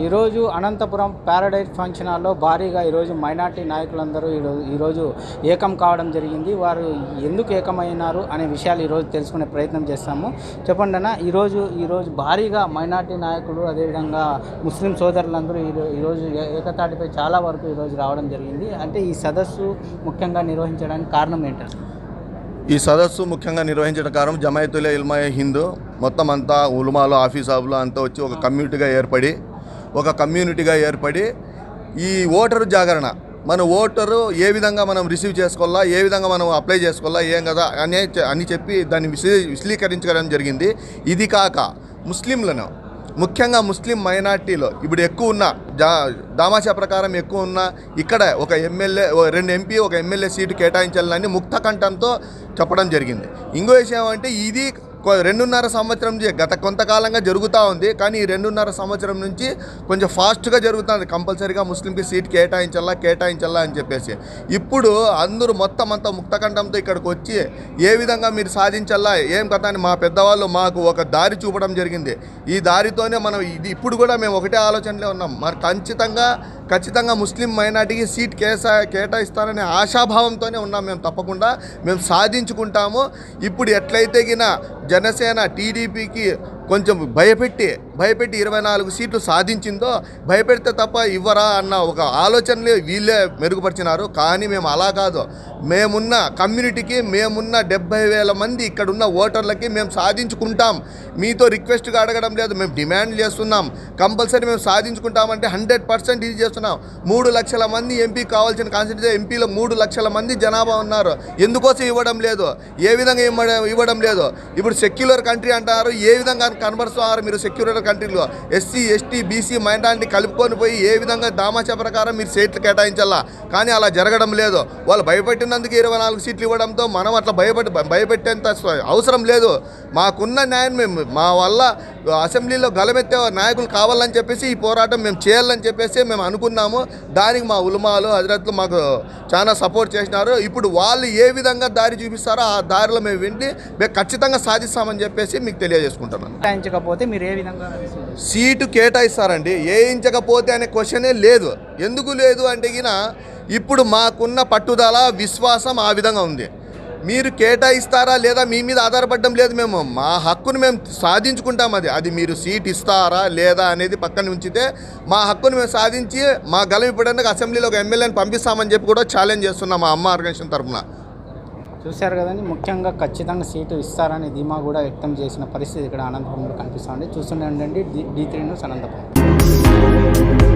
ఈరోజు Anantapuram Paradise function హాల్లో భారీగా ఈరోజు మైనార్టీ నాయకులందరూ ఈరోజు ఈరోజు ఏకం కావడం జరిగింది. వారు ఎందుకు ఏకమైనారు అనే విషయాలు ఈరోజు తెలుసుకునే ప్రయత్నం చేస్తాము. చెప్పండి అన్న ఈరోజు ఈరోజు భారీగా మైనార్టీ నాయకులు అదేవిధంగా ముస్లిం సోదరులందరూ ఈరో- ఈరోజు ఏకతాటిపై చాలా వరకు ఈరోజు రావడం జరిగింది. అంటే ఈ సదస్సు ముఖ్యంగా నిర్వహించడానికి కారణం ఏంటంటే ఈ సదస్సు ముఖ్యంగా నిర్వహించడం కారణం జమాయతులే ఇల్మాయ హిందూ. మొత్తం అంతా ఉలమాలు ఆఫీసాబులు అంతా వచ్చి ఒక కమ్యూనిటీగా ఏర్పడి ఒక కమ్యూనిటీగా ఏర్పడి ఈ ఓటరు జాగరణ మన ఓటరు ఏ విధంగా మనం రిసీవ్ చేసుకోవాలా ఏ విధంగా మనం అప్లై చేసుకోవాలా ఏం కదా అనే అని చెప్పి దాన్ని విశ్లీకరించడం జరిగింది. ఇది కాక ముస్లింలను ముఖ్యంగా ముస్లిం మైనార్టీలో ఇప్పుడు ఎక్కువ ఉన్న జా దామాషా ప్రకారం ఎక్కువ ఉన్న ఇక్కడ ఒక ఎమ్మెల్యే రెండు ఎంపీ ఒక ఎమ్మెల్యే సీటు కేటాయించాలని ముక్త కంఠంతో చెప్పడం జరిగింది. ఇంకో విషయం అంటే ఇది రెండున్నర సంవత్సరం నుంచి గత కొంతకాలంగా జరుగుతూ ఉంది. కానీ ఈ రెండున్నర సంవత్సరం నుంచి కొంచెం ఫాస్ట్గా జరుగుతుంది. కంపల్సరీగా ముస్లింకి సీట్ కేటాయించాలా కేటాయించాలా అని చెప్పేసి. ఇప్పుడు అందరూ మొత్తం అంతా ముక్తకంఠంతో ఇక్కడికి వచ్చి ఏ విధంగా మీరు సాధించాలా ఏం కథ అని మా పెద్దవాళ్ళు మాకు ఒక దారి చూపడం జరిగింది. ఈ దారితోనే మనం ఇది ఇప్పుడు కూడా మేము ఒకటే ఆలోచనలే ఉన్నాం. మరి ఖచ్చితంగా ఖచ్చితంగా ముస్లిం మైనార్టీకి సీట్ కేసా కేటాయిస్తారనే ఆశాభావంతోనే ఉన్నాం మేము తప్పకుండా. మేము సాధించుకుంటాము. ఇప్పుడు ఎట్లయితే గిన జనసేన టీడీపీకి కొంచెం భయపెట్టి భయపెట్టి ఇరవై నాలుగు సీట్లు సాధించిందో భయపెడితే తప్ప ఇవ్వరా అన్న ఒక ఆలోచనలే వీళ్ళే మెరుగుపరిచినారు. కానీ మేము అలా కాదు. మేమున్న కమ్యూనిటీకి మేమున్న డెబ్బై వేల మంది ఇక్కడున్న ఓటర్లకి మేము సాధించుకుంటాం. మీతో రిక్వెస్ట్గా అడగడం లేదు. మేము డిమాండ్ చేస్తున్నాం. కంపల్సరీ మేము సాధించుకుంటామంటే హండ్రెడ్ పర్సెంట్ ఇది చేస్తున్నాం. మూడు లక్షల మంది ఎంపీ కావాల్సిన కాన్స్టిట్యూషన్ ఎంపీలో మూడు లక్షల మంది జనాభా ఉన్నారు. ఎందుకోసం ఇవ్వడం లేదు? ఏ విధంగా ఇవ్వడం ఇవ్వడం లేదు? ఇప్పుడు సెక్యులర్ కంట్రీ అంటారు. ఏ విధంగా కనబరుస్తున్నారు మీరు సెక్యులర్ కంట్రీలో ఎస్సీ ఎస్టీ బీసీ మైనారిటీ కలుపుకొని పోయి ఏ విధంగా దామాషా ప్రకారం మీరు సీట్లు కేటాయించాలా? కానీ అలా జరగడం లేదు. వాళ్ళు భయపెట్టినందుకు ఇరవై నాలుగు సీట్లు ఇవ్వడంతో మనం అట్లా భయపెట్టి భయపెట్టేంత అవసరం లేదు. మాకున్న న్యాయం మేము మా వల్ల అసెంబ్లీలో గలమెత్తే నాయకులు కావాలని చెప్పేసి ఈ పోరాటం మేము చేయాలని చెప్పేసి మేము అనుకున్నాము. దానికి మా ఉలమాలు హజరత్లు మాకు చాలా సపోర్ట్ చేసినారు. ఇప్పుడు వాళ్ళు ఏ విధంగా దారి చూపిస్తారో ఆ దారిలో మేము వింటి మేము ఖచ్చితంగా సాధిస్తామని చెప్పేసి మీకు తెలియజేసుకుంటున్నాను. కేటాయించకపోతే మీరు ఏ విధంగా? సీటు కేటాయిస్తారండి. వేయించకపోతే అనే క్వశ్చనే లేదు. ఎందుకు లేదు అంటే ఇప్పుడు మాకున్న పట్టుదల విశ్వాసం ఆ విధంగా ఉంది. మీరు కేటాయిస్తారా లేదా మీ మీద ఆధారపడడం లేదు మేము మా హక్కును మేము సాధించుకుంటాం అది. అది మీరు సీట్ ఇస్తారా లేదా అనేది పక్కన ఉంచితే మా హక్కును మేము సాధించి మా గలం ఇప్పటికి అసెంబ్లీలో ఒక ఎమ్మెల్యేని పంపిస్తామని చెప్పి కూడా ఛాలెంజ్ చేస్తున్నాం మా అమ్మ ఆర్గనైజేషన్ తరఫున. చూశారు కదండి ముఖ్యంగా ఖచ్చితంగా సీటు ఇస్తారని ధీమా కూడా వ్యక్తం చేసిన పరిస్థితి ఇక్కడ అనంతపురంలో కనిపిస్తుంది చూస్తూనే ఉండండి డి త్రీ న్యూస్ అనంతపురం.